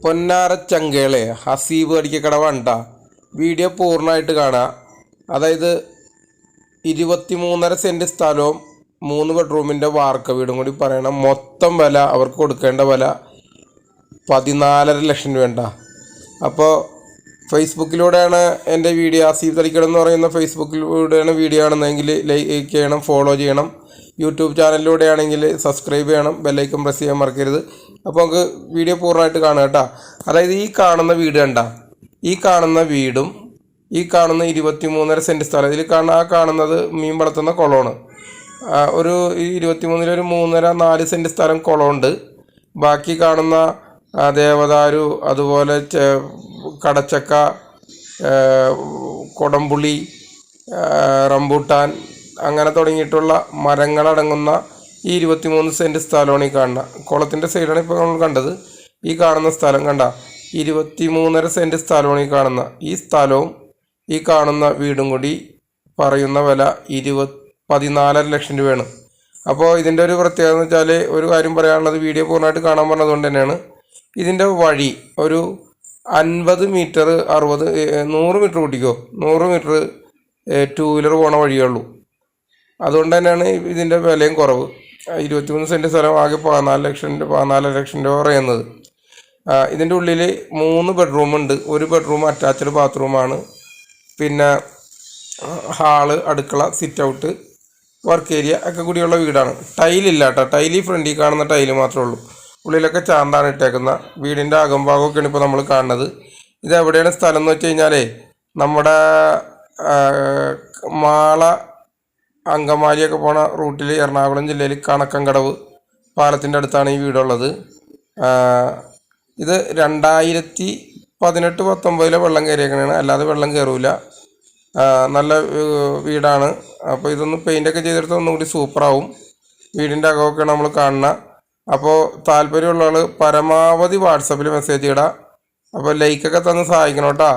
പൊന്നാര ചങ്കേളെ ഹസീബ് അടിക്കക്കട കടവണ്ട വീഡിയോ പൂർണമായിട്ട് കാണാം. അതായത് ഇരുപത്തി മൂന്നര സെന്റ് സ്ഥലവും മൂന്ന് ബെഡ്റൂമിന്റെ വാർക്ക വീടും കൂടി പറയണം. മൊത്തം വില അവർക്ക് കൊടുക്കേണ്ട വില പതിനാലര ലക്ഷം രൂപ അപ്പോൾ ഫേസ്ബുക്കിലൂടെയാണ് എന്റെ വീഡിയോ ഹസീബ് തളിക്കണം എന്ന് പറയുന്ന ഫേസ്ബുക്കിലൂടെയാണ് വീഡിയോ ആണെന്നെങ്കിൽ ലൈക്ക് ചെയ്യണം ഫോളോ ചെയ്യണം. യൂട്യൂബ് ചാനലിലൂടെയാണെങ്കിൽ സബ്സ്ക്രൈബ് ചെയ്യണം ബെല്ലൈക്കൺ പ്രസ് ചെയ്യാൻ മറക്കരുത്. അപ്പോൾ നമുക്ക് വീഡിയോ പൂർണമായിട്ട് കാണുക കേട്ടോ. അതായത് ഈ കാണുന്ന വീട് കണ്ട? ഈ കാണുന്ന വീടും ഈ കാണുന്ന ഇരുപത്തി മൂന്നര സെന്റ് സ്ഥലം. ഇതിൽ കാണുന്ന ആ കാണുന്നത് മീൻ വളർത്തുന്ന കുളമാണ്. ഒരു ഈ ഇരുപത്തിമൂന്നിലൊരു മൂന്നര നാല് സെന്റ് സ്ഥലം കുളമുണ്ട്. ബാക്കി കാണുന്ന ദേവദാരു അതുപോലെ കടച്ചക്ക കൊടംപുളി റംബൂട്ടാൻ അങ്ങനെ തുടങ്ങിയിട്ടുള്ള മരങ്ങളടങ്ങുന്ന ഈ ഇരുപത്തിമൂന്ന് സെന്റ് സ്ഥലമാണ് ഈ കാണുന്ന. കുളത്തിന്റെ സൈഡാണ് ഇപ്പോൾ നമ്മൾ കണ്ടത്. ഈ കാണുന്ന സ്ഥലം കണ്ട ഇരുപത്തിമൂന്നര സെന്റ് സ്ഥലമാണ് ഈ കാണുന്ന. ഈ സ്ഥലവും ഈ കാണുന്ന വീടും കൂടി പറയുന്ന വില ഇരുപത് പതിനാലര ലക്ഷം രൂപയാണ്. അപ്പോൾ ഇതിന്റെ ഒരു പ്രത്യേകത എന്ന് വെച്ചാൽ ഒരു കാര്യം പറയാനുള്ളത് വീഡിയോ പൂർണമായിട്ട് കാണാൻ പറഞ്ഞതുകൊണ്ട് തന്നെയാണ്. ഇതിന്റെ വഴി ഒരു അൻപത് മീറ്റർ അറുപത് നൂറ് മീറ്റർ കൂട്ടിക്കോ. നൂറ് മീറ്റർ ടൂ വീലർ പോണ വഴിയേ ഉള്ളൂ. അതുകൊണ്ട് തന്നെയാണ് ഇതിന്റെ വിലയും കുറവ്. ഇരുപത്തിമൂന്ന് സെന്റ് സ്ഥലം ആകെ പതിനാല് ലക്ഷം പതിനാല് ലക്ഷം രൂപ പറയുന്നത്. ഇതിന്റെ ഉള്ളിൽ മൂന്ന് ബെഡ്റൂമുണ്ട് ഒരു ബെഡ്റൂം അറ്റാച്ച്ഡ് ബാത്റൂമാണ് പിന്നെ ഹാൾ അടുക്കള സിറ്റ് ഔട്ട് വർക്ക് ഏരിയ ഒക്കെ കൂടിയുള്ള വീടാണ്. ടൈലില്ല കേട്ടോ. ടൈലി ഫ്രണ്ടിൽ കാണുന്ന ടൈൽ മാത്രമേ ഉള്ളൂ. ഉള്ളിലൊക്കെ ചാന്താണ് ഇട്ടേക്കുന്ന. വീടിന്റെ അകംഭാഗമൊക്കെയാണ് ഇപ്പോൾ നമ്മൾ കാണുന്നത്. ഇത് എവിടെയാണ് സ്ഥലം എന്ന് വെച്ച് കഴിഞ്ഞാലേ നമ്മുടെ മാള അങ്കമാലിയൊക്കെ പോണ റൂട്ടിൽ എറണാകുളം ജില്ലയിൽ കണക്കങ്കടവ് പാലത്തിന്റെ അടുത്താണ് ഈ വീടുള്ളത്. ഇത് രണ്ടായിരത്തി പതിനെട്ട് പത്തൊമ്പതിലെ വെള്ളം കയറിയേക്കണാണ്. അല്ലാതെ വെള്ളം കയറൂല നല്ല വീടാണ്. അപ്പോൾ ഇതൊന്ന് പെയിന്റൊക്കെ ചെയ്തെടുത്ത് ഒന്നുകൂടി സൂപ്പറാവും. വീടിന്റെ അകമൊക്കെ നമ്മൾ കാണുന്ന. അപ്പോൾ താല്പര്യമുള്ള ആൾ പരമാവധി വാട്സപ്പിൽ മെസ്സേജ് ഇടാം. അപ്പോൾ ലൈക്കൊക്കെ തന്ന് സഹായിക്കണം കേട്ടോ.